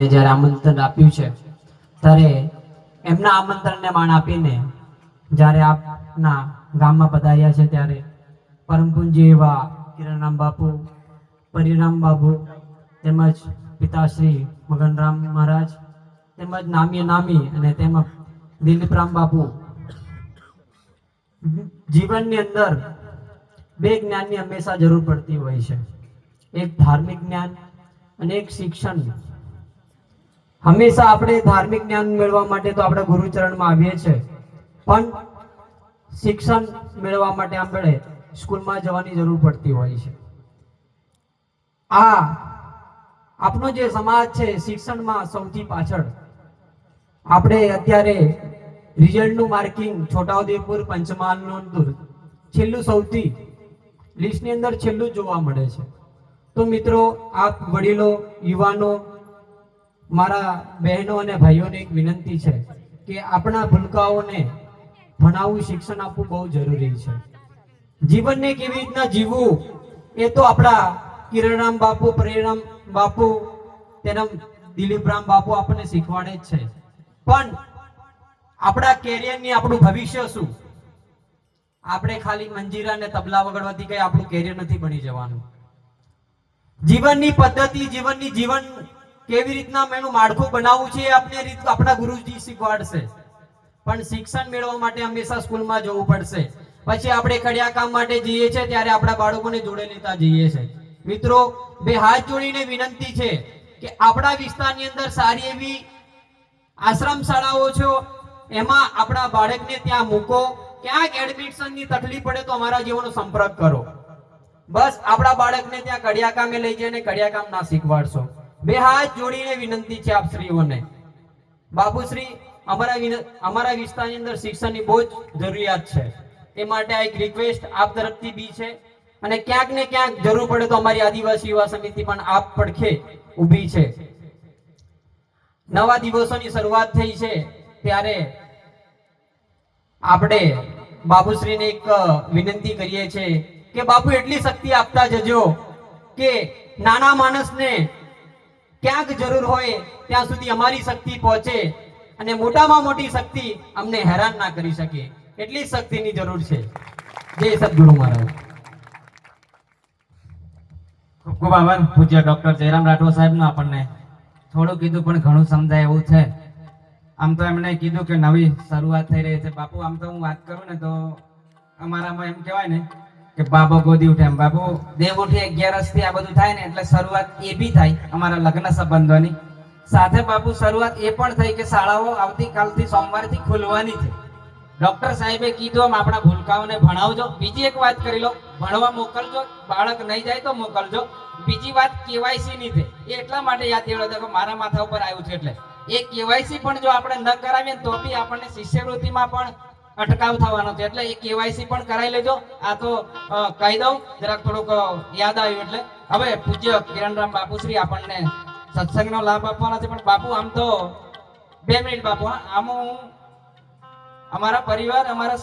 જ્યારે આમંત્રણ આપ્યું છે, ત્યારે એમના આમંત્રણને માન આપીને જ્યારે આપના ગામમાં પધાર્યા છે ત્યારે પરમપુંજી એવા કિરણરામ બાપુ પરિરામ બાબુ તેમજ પિતાશ્રી મગનરામ મહારાજ, તેમજ નામી નામી અને તેમજ દિલીપરામ બાપુ. જીવનની અંદર બે જ્ઞાનની હંમેશા જરૂર પડતી હોય છે. એક ધાર્મિક જ્ઞાન અને એક શિક્ષણ. હંમેશા આપણે ધાર્મિક જ્ઞાન મેળવવા માટે તો આપણે ગુરુચરણમાં આવીએ છીએ. પણ શિક્ષણ મેળવવા માટે આપણે સ્કૂલમાં જવાની જરૂર પડતી હોય છે. આ આપણો જે સમાજ છે શિક્ષણમાં સૌથી પાછળ. આપણે અત્યારે રિઝલ્ટનું માર્કિંગ છોટાઉદેપુર પંચમહાલનું છેલ્લું સૌથી લિસ્ટની અંદર છેલ્લું જોવા મળે છે. તો મિત્રો, આપ વડીલો, યુવાનો મારા બહેનો અને ભાઈઓને એક વિનંતી છે કે આપણા ભૂલકાઓને ભણાવવું, શિક્ષણ આપવું બહુ જરૂરી છે. જીવનને કેવી રીતના જીવવું એ તો આપણા કિરણરામ બાપુ પ્રેરામ બાપુ તેના દિલીપરામ બાપુ આપણને શીખવાડે જ છે. પણ આપણા કેરિયરની આપણું ભવિષ્ય શું? આપણે ખાલી મંજીરા અને તબલા વગાડવાથી કઈ આપણું કેરિયર નથી બની જવાનું. જીવનની પદ્ધતિ, જીવનની જીવન કેવી રીતના એનું માળખું બનાવવું છે આપણે રીત આપણા ગુરુજી શીખવાડશે. પણ શિક્ષણ મેળવવા માટે હંમેશા સ્કૂલમાં જવું પડશે. પછી આપણે કડિયા કામ માટે જઈએ છીએ ત્યારે આપણા બાળકોને જોડે લેતા જઈએ છીએ મિત્રો, બે હાથ જોડીને વિનંતી છે કે આપણા વિસ્તારની અંદર સારી એવી આશ્રમ શાળાઓ છે, એમાં આપણા બાળકને ત્યાં મૂકો. ક્યાંક એડમિશનની તકલીફ પડે તો અમારા જીવનનો સંપર્ક કરો. બસ, આપણા બાળકને ત્યાં કડિયા કામે લઈ જઈને કડિયા કામ ના શીખવાડશો. બે હાથ જોડીને વિનંતી છે આપ શ્રીઓને બાપુશ્રી, અમારા અમારા વિસ્તારની અંદર શિક્ષણની બહુ જ જરૂરિયાત છે. એ માટે આ એક રિક્વેસ્ટ આપ તરફથી બી છે. અને ક્યાંક ને ક્યાંક જરૂર પડે તો અમારી આદિવાસી યુવા સમિતિ પણ આપ પડખે ઊભી છે. નવા દિવસોની શરૂઆત થઈ છે ત્યારે આપણે બાપુશ્રીને એક વિનંતી કરીએ છીએ કે બાપુ એટલી શક્તિ આપતા જજો કે નાના માણસને ક્યાંક જરૂર હોય, ત્યાં સુધી અમારી શક્તિ પહોંચે અને મોટામાં મોટી શક્તિ અમને હેરાન ના કરી શકે. એટલી શક્તિની જરૂર છે. જય સદગુરુ મહારાજ. ખૂબ ખૂબ આભાર, પૂજ્ય ડોક્ટર જયરામ રાઠોડ સાહેબનું આપણને. થોડું કીધું પણ ઘણું સમજાય એવું છે. આમ તો એમણે કીધું કે નવી શરૂઆત થઈ રહી છે. બાપુ, આમ તો હું વાત કરું ને તો અમારામાં એમ કહેવાય ને કે બાબો ગોદી ઉઠે એમ. બાપુ દેવ ઉઠે અગિયારસથી આ બધું થાય ને એટલે શરૂઆત એ બી થાય અમારા લગ્ન સંબંધોની. સાથે બાપુ શરૂઆત એ પણ થઈ કે શાળાઓ આવતીકાલથી સોમવારથી ખુલવાની છે. ડોક્ટર સાહેબે કીધું એમ આપણા ભૂલકાઓને ભણાવજો. બીજી એક વાત કરી લો. ભણવા મોકલજો. બાળક નહીં જાય તો મોકલજો. બીજી વાત કેવાયસી ની છે. એ એટલા માટે યાદ દેવડો કે મારા માથા ઉપર આવ્યું છે એટલે. એ કેવાયસી પણ જો આપણે ન કરાવીએ તો બી આપણને શિષ્યવૃત્તિમાં પણ અટકાવ થવાનો છે. એટલે એ કેવાયસી પણ કરાવી લેજો. આ તો કહી દઉં, જરાક થોડુંક યાદ આવ્યું એટલે. હવે પૂજ્ય કિરણરામ બાપુશ્રી આપણને સત્સંગનો લાભ આપવાના છે. પણ બાપુ, આમ તો બે મિનિટ બાપુ આમ હું, અમારા પરિવાર, અમારા